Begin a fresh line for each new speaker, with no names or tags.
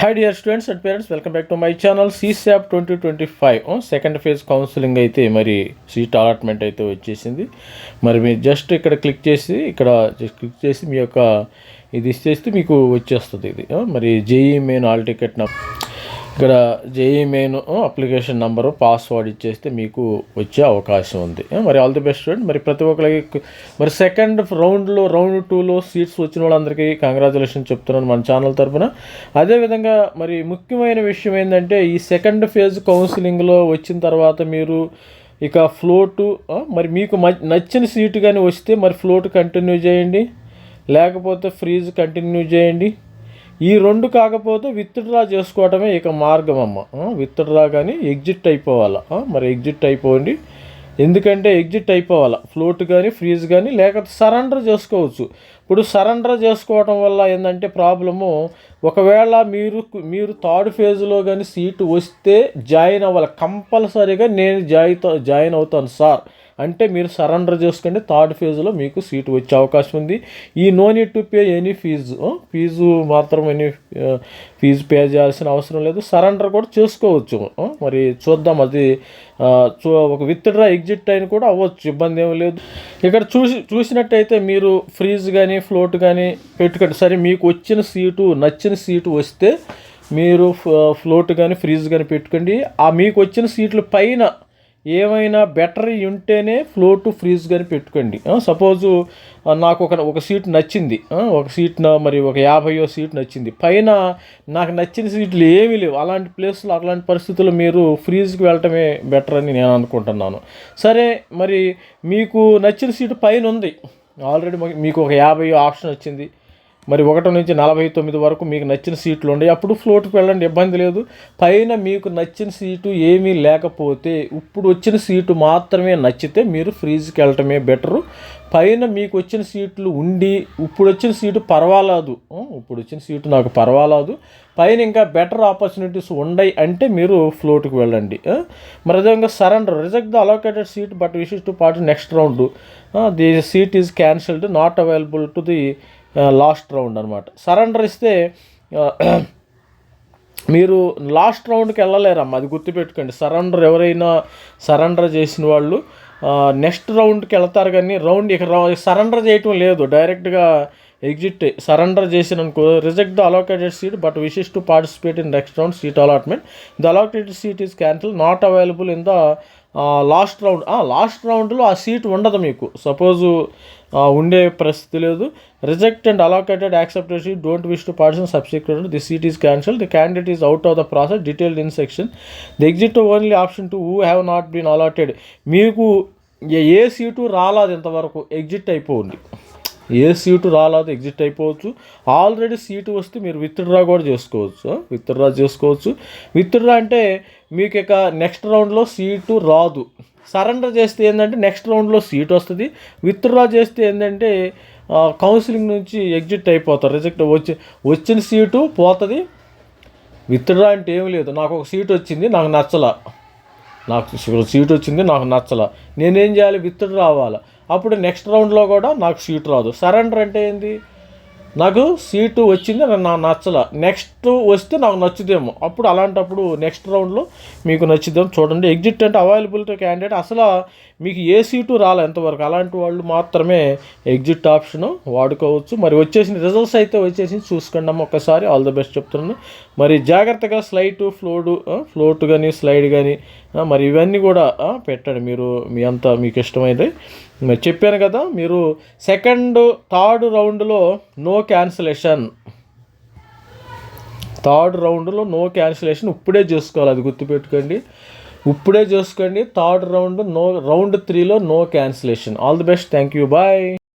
Hi dear students and parents welcome back to my channel సీసాప్ twenty twenty five second phase counselling అయితే మరి seat allotment అయితే వచ్చేసింది. మరి మీరు జస్ట్ ఇక్కడ క్లిక్ చేసి ఇక్కడ జస్ట్ క్లిక్ చేసి మీ యొక్క ఇది ఇచ్చేస్తే మీకు వచ్చేస్తుంది ఇది. మరి జేఈ మెయిన్ ఆల్ టికెట్ ఇక్కడ JEE main application number password ఇచ్చేస్తే మీకు వచ్చే అవకాశం ఉంది. మరి ఆల్ ది బెస్ట్ స్టూడెంట్. మరి ప్రతి ఒక్కరికి మరి సెకండ్ రౌండ్లో రౌండ్ టూలో సీట్స్ వచ్చిన వాళ్ళందరికీ కంగ్రాచులేషన్ చెప్తున్నాను మన ఛానల్ తరఫున అదేవిధంగా మరి ముఖ్యమైన విషయం ఏంటంటే ఈ సెకండ్ ఫేజ్ కౌన్సిలింగ్లో వచ్చిన తర్వాత మీరు ఇక ఫ్లోటు మరి మీకు మ- నచ్చిన సీటు కానీ వస్తే మరి ఫ్లోట్ కంటిన్యూ చేయండి. లేకపోతే ఫ్రీజ్ కంటిన్యూ చేయండి. ఈ రెండు కాకపోతే విత్డ్రా చేసుకోవటమే ఇక మార్గం అమ్మ విత్డ్రా కానీ ఎగ్జిట్ అయిపోవాలా? మరి ఎగ్జిట్ అయిపోండి. ఎందుకంటే ఎగ్జిట్ అయిపోవాలా? ఫ్లోట్ కానీ ఫ్రీజ్ కానీ లేకపోతే సరెండర్ చేసుకోవచ్చు. ఇప్పుడు సరెండర్ చేసుకోవటం వల్ల ఏంటంటే ప్రాబ్లము ఒకవేళ మీరు మీరు థర్డ్ ఫేజ్లో కానీ సీటు వస్తే జాయిన్ అవ్వాలి. కంపల్సరీగా నేను జాయిన్ జాయిన్ అవుతాను సార్. అంటే మీరు సరెండర్ చేసుకోండి థర్డ్ ఫేజ్లో మీకు సీటు వచ్చే అవకాశం ఉంది. ఈ no need to pay any fee fee మాత్రం ఎనీ ఫీజు పే చేయాల్సిన అవసరం లేదు. సరెండర్ కూడా చేసుకోవచ్చు మరి చూద్దాం అది చూ ఒక విత్డ్రా ఎగ్జిట్ అయిన కూడా అవ్వచ్చు ఇబ్బంది ఏమీ లేదు. ఇక్కడ చూసి చూసినట్టయితే మీరు ఫ్రీజ్ కానీ ఫ్లోట్ కానీ పెట్టుకోండి. సరే మీకు వచ్చిన సీటు నచ్చిన సీటు వస్తే మీరు ఫ్లోట్ కానీ ఫ్రీజ్ కానీ పెట్టుకోండి. ఆ మీకు వచ్చిన సీట్ల పైన ఏమైనా బెటర్ ఉంటేనే ఫ్లో టు ఫ్రీజ్ కానీ పెట్టుకోండి. సపోజు నాకు ఒక ఒక సీట్ నచ్చింది. ఒక సీట్ మరి ఒక యాభైయో సీట్ నచ్చింది. పైన నాకు నచ్చిన సీట్లు ఏమీ లేవు. అలాంటి ప్లేస్లో అలాంటి పరిస్థితుల్లో మీరు ఫ్రీజ్కి వెళ్ళటమే బెటర్ అని నేను అనుకుంటున్నాను. సరే మరి మీకు నచ్చిన సీటు పైన ఉంది. ఆల్రెడీ మీకు ఒక యాభై ఆప్షన్ వచ్చింది. మరి ఒకటి నుంచి నలభై తొమ్మిది వరకు మీకు నచ్చిన సీట్లు ఉన్నాయి అప్పుడు ఫ్లోట్కి వెళ్ళండి ఇబ్బంది లేదు. పైన మీకు నచ్చిన సీటు ఏమీ లేకపోతే ఇప్పుడు వచ్చిన సీటు మాత్రమే నచ్చితే మీరు ఫ్రీజ్కి వెళ్ళటమే బెటరు పైన మీకు వచ్చిన సీట్లు ఉండి ఇప్పుడు వచ్చిన సీటు పర్వాలేదు. ఇప్పుడు వచ్చిన సీటు నాకు పర్వాలేదు. పైన ఇంకా బెటర్ ఆపర్చునిటీస్ ఉండయి అంటే మీరు ఫ్లోట్కి వెళ్ళండి. మరి అదేవిధంగా surrender reject the allocated seat but wishes to party next round the seat is cancelled not available to the last round అనమాట సరెండర్ ఇస్తే మీరు లాస్ట్ రౌండ్కి వెళ్ళలేరమ్మా అది గుర్తుపెట్టుకోండి. సరెండర్ ఎవరైనా సరెండర్ చేసిన వాళ్ళు నెక్స్ట్ రౌండ్కి వెళ్తారు కానీ రౌండ్ ఇక సరెండర్ చేయటం లేదు. డైరెక్ట్గా ఎగ్జిట్ సరెండర్ చేసిన అనుకో reject the allocated seat but wishes to participate in next round seat allotment the allocated seat is cancel not available in the last round last రౌండ్లో ఆ సీట్ ఉండదు మీకు. సపోజు ఉండే పరిస్థితి లేదు. Reject and allocated accepted seat don't wish to participate subsequent the seat is cancel the candidate is out of the process detailed in section the exit only option to who have not been allotted మీకు ఏ- seat రాలేదు ఇంతవరకు. Exit అయిపోయింది. ఏ seat రాలేదు exit అయిపోవచ్చు. Already seat వస్తే మీరు విత్డ్రా కూడా చేసుకోవచ్చు. విత్డ్రా చేసుకోవచ్చు. విత్డ్రా అంటే మీకు ఇక నెక్స్ట్ రౌండ్లో సీటు రాదు. సరెండర్ చేస్తే ఏంటంటే నెక్స్ట్ రౌండ్లో సీట్ వస్తుంది. విత్డ్రా చేస్తే ఏంటంటే కౌన్సిలింగ్ నుంచి ఎగ్జిట్ అయిపోతారు. రిజెక్ట్ వచ్చి వచ్చిన సీటు పోతుంది. విత్డ్రా అంటే ఏం లేదు. నాకు ఒక సీట్ వచ్చింది నాకు నచ్చల. నాకు సీట్ వచ్చింది నాకు నచ్చల. నేనేం చేయాలి? విత్డ్రా రావాలి అప్పుడు నెక్స్ట్ రౌండ్లో కూడా నాకు సీట్ రాదు. సరెండర్ అంటే ఏంది? నాకు సీటు వచ్చింది నాకు నచ్చల. నెక్స్ట్ వస్తే నాకు నచ్చుదేమో. అప్పుడు అలాంటప్పుడు నెక్స్ట్ రౌండ్లో మీకు నచ్చుదేమో చూడండి. ఎగ్జిట్ అంటే అవైలబిలిటీ క్యాండిడేట్ అసలు మీకు ఏ సీటు రాలే ఎంతవరకు అలాంటి వాళ్ళు మాత్రమే ఎగ్జిట్ ఆప్షన్ వాడుకోవచ్చు. మరి వచ్చేసిన రిజల్ట్స్ అయితే వచ్చేసి చూసుకోండి అమ్మ ఒక్కసారి ఆల్ ద బెస్ట్ చెప్తున్నాను. మరి జాగ్రత్తగా స్లైటు ఫ్లోడు ఫ్లోట్ కానీ స్లైడ్ కానీ మరి ఇవన్నీ కూడా పెట్టండి. మీరు మీ అంతా మీకు ఇష్టమైతే. మరి చెప్పాను కదా మీరు సెకండ్ థర్డ్ రౌండ్లో నో క్యాన్సిలేషన్. థర్డ్ రౌండ్లో నో క్యాన్సిలేషన్ ఇప్పుడే చేసుకోవాలి. అది గుర్తుపెట్టుకోండి. ఇప్పుడే చూసుకోండి థర్డ్ రౌండ్ నో రౌండ్ త్రీలో no cancellation. All the best thank you bye.